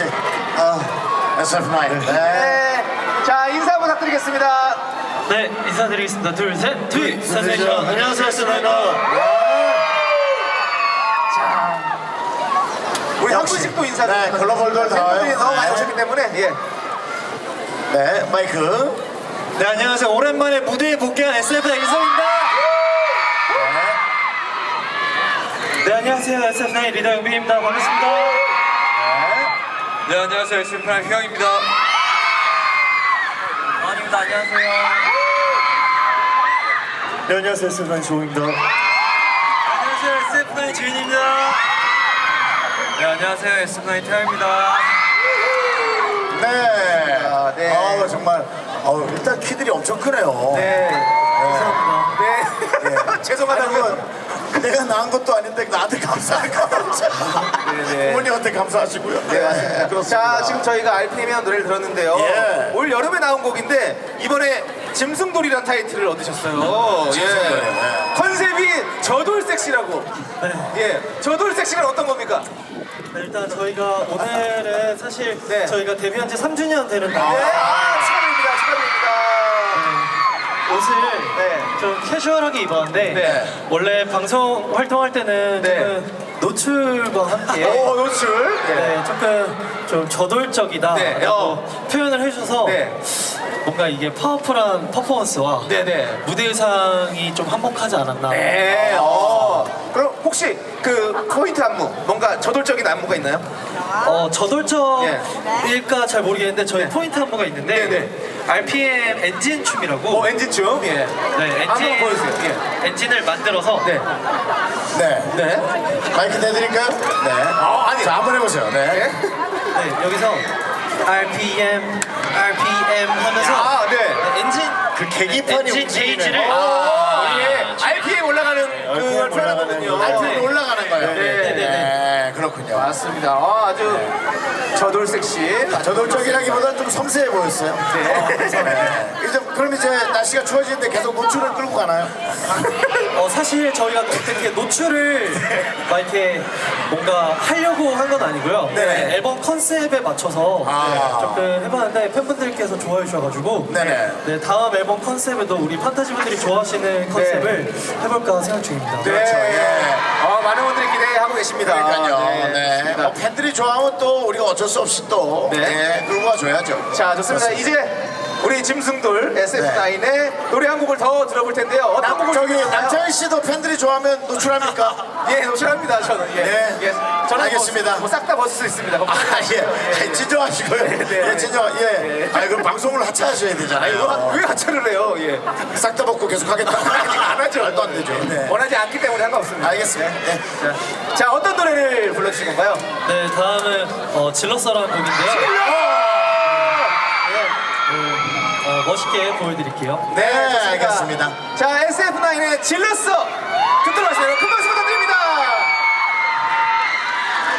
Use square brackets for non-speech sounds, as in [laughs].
역시 어, SF9. 네. 네. 자, 인사 부탁드리겠습니다. 네, 인사드리겠습니다. 둘, 셋, 트윗 센세이션. 안녕하세요, 스나이더. 우리 한 역시. 분씩 또 인사드립니다. 네, 글로벌들 다 와요. 팬분들이 너무 많이 네. 오셨기 때문에, 예. 네, 마이크. 네, 안녕하세요. 오랜만에 무대에 복귀한 SF의 이성입니다. 네, 안녕하세요. SF9 리더 영빈입니다. 반갑습니다. 네 안녕하세요 슈프랑 휘영입니다. 아닙니다. 안녕하세요. 네, 안녕하세요. SF9 조입니다. 안녕하세요 SF9 주인입니다. 네 안녕하세요 SF9 태영입니다. 네. 아, 네. 아우, 정말. 아우, 일단 키들이 엄청 크네요. 네. 감사합니다. 네. 죄송하다고요. 아니면 내가 낳은 것도 아닌데 나한테 감사할까? 네. 부모님한테 감사하시고요. 네, 맞습니다. 그렇습니다. 자, 지금 저희가 RPM이라는 노래를 들었는데요. 예. 올 여름에 나온 곡인데 이번에 짐승돌이라는 타이틀을 얻으셨어요. 짐승돌이요, 예. 네. 컨셉이 저돌 섹시라고. 예. 저돌 섹시가 어떤 겁니까? 네, 일단 저희가 오늘은 사실 네. 저희가 데뷔한 지 3주년 되는 네. 날 아, 옷을 네. 좀 캐주얼하게 입었는데 네. 원래 방송 활동할 때는 네. 조금 노출과 함께 오, 노출. 예. 네, 조금 좀 저돌적이다 네, 라고 어. 표현을 해주셔서 네. 뭔가 이게 파워풀한 퍼포먼스와 네 네. 무대 의상이 좀 한몫하지 않았나 네. 어. 그럼 혹시 그 포인트 안무, 뭔가 저돌적인 안무가 있나요? 어, 저돌적일까 잘 모르겠는데 저희 포인트 안무가 있는데 네, 네. RPM 엔진 춤이라고 어, 엔진 춤. 예. 네, 한번 엔진, 보여주세요. 예. 엔진을 만들어서 네. 네. 네. 마이크 내드릴까요? 네. 어, 아니. 자, 한번 해보세요. 네. 네, 여기서 RPM, RPM 하면서 아, 네. 네, 엔진 그 계기판이 엔진 움직이네. 게이지를 아, 예. RPM 올라가는 그걸 표현하거든요. RPM 올라가는 거예요. 네. 네, 네, 그렇군요. 맞습니다. 아, 아주 저돌 섹시. 저돌적이라기보다는 좀 섬세해 보였어요. 네. 이제 그럼 이제 날씨가 추워지는데 계속 노출을 끌고 가나요? 어, 사실 저희가 그렇게 노출을 막 이렇게 뭔가 하려고 한 건 아니고요. 네네. 앨범 컨셉에 맞춰서 아. 조금 해봤는데 팬분들께서 좋아해 주셔가지고 네네. 네, 다음 앨범 컨셉에도 우리 판타지 분들이 좋아하시는 컨셉을 해볼까 생각 중입니다. 네. 그렇죠, 예. 어, 많은 분들이 기대하고 계십니다. 그러니까요. 네. 어, 팬들이 좋아하면 또 우리가 어쩔 수 없이 또 네. 네. 끌고 와줘야죠. 자, 좋습니다. 이제 우리 짐승돌 SF9의 노래 한 곡을 더 들어볼 텐데요. 어떤 남, 곡을 저기 준비했나요? 남창희 씨도 팬들이 좋아하면 노출합니까? [laughs] 예, 노출합니다. 저는. 예. 네. 예. 저는 알겠습니다. 뭐싹 다 벗을 수 있습니다. 아, 예. 아니, 진정하시고요. 네. 예, 진정. 예. 아니, 그럼 방송을 하차하셔야 되잖아요. 이거 왜 하차를 해요? 예. 싹 다 벗고 계속 하겠다. [laughs] 안 하죠. 말도 안 되죠. 네. 원하지 않기 때문에 상관없습니다. 알겠습니다. 네. 자, 자, 어떤 노래를 불러주신 건가요? 네, 다음은 어, 질러서라는 곡인데요. 어, 멋있게 보여드릴게요. 네, 좋습니다. 알겠습니다. 자, SF9의 질렀어! 듣도록 하세요. 큰 박수 부탁드립니다.